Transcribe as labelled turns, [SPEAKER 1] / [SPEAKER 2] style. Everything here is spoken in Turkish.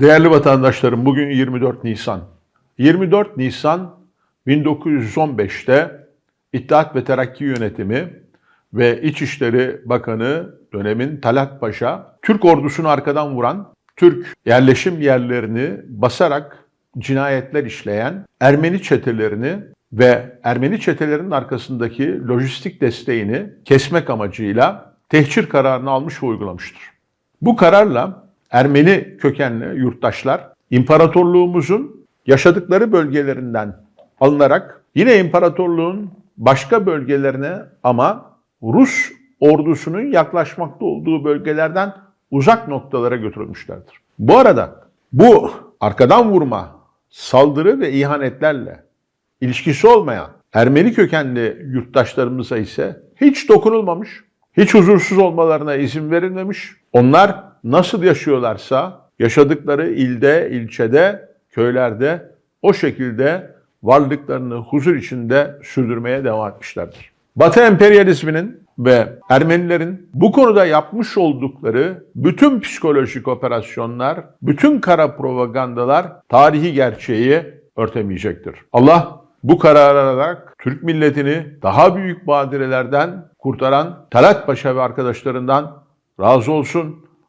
[SPEAKER 1] Değerli vatandaşlarım bugün 24 Nisan. 24 Nisan 1915'te İttihat ve Terakki Yönetimi ve İçişleri Bakanı dönemin Talat Paşa Türk ordusunu arkadan vuran, Türk yerleşim yerlerini basarak cinayetler işleyen Ermeni çetelerini ve Ermeni çetelerinin arkasındaki lojistik desteğini kesmek amacıyla tehcir kararını almış ve uygulamıştır. Bu kararla Ermeni kökenli yurttaşlar imparatorluğumuzun yaşadıkları bölgelerinden alınarak yine imparatorluğun başka bölgelerine ama Rus ordusunun yaklaşmakta olduğu bölgelerden uzak noktalara götürülmüşlerdir. Bu arada bu arkadan vurma, saldırı ve ihanetlerle ilişkisi olmayan Ermeni kökenli yurttaşlarımıza ise hiç dokunulmamış, hiç huzursuz olmalarına izin verilmemiş. Onlar nasıl yaşıyorlarsa yaşadıkları ilde, ilçede, köylerde o şekilde varlıklarını huzur içinde sürdürmeye devam etmişlerdir. Batı emperyalizminin ve Ermenilerin bu konuda yapmış oldukları bütün psikolojik operasyonlar, bütün kara propagandalar tarihi gerçeği örtemeyecektir. Allah bu kararı alarak Türk milletini daha büyük badirelerden kurtaran Talat Paşa ve arkadaşlarından razı olsun.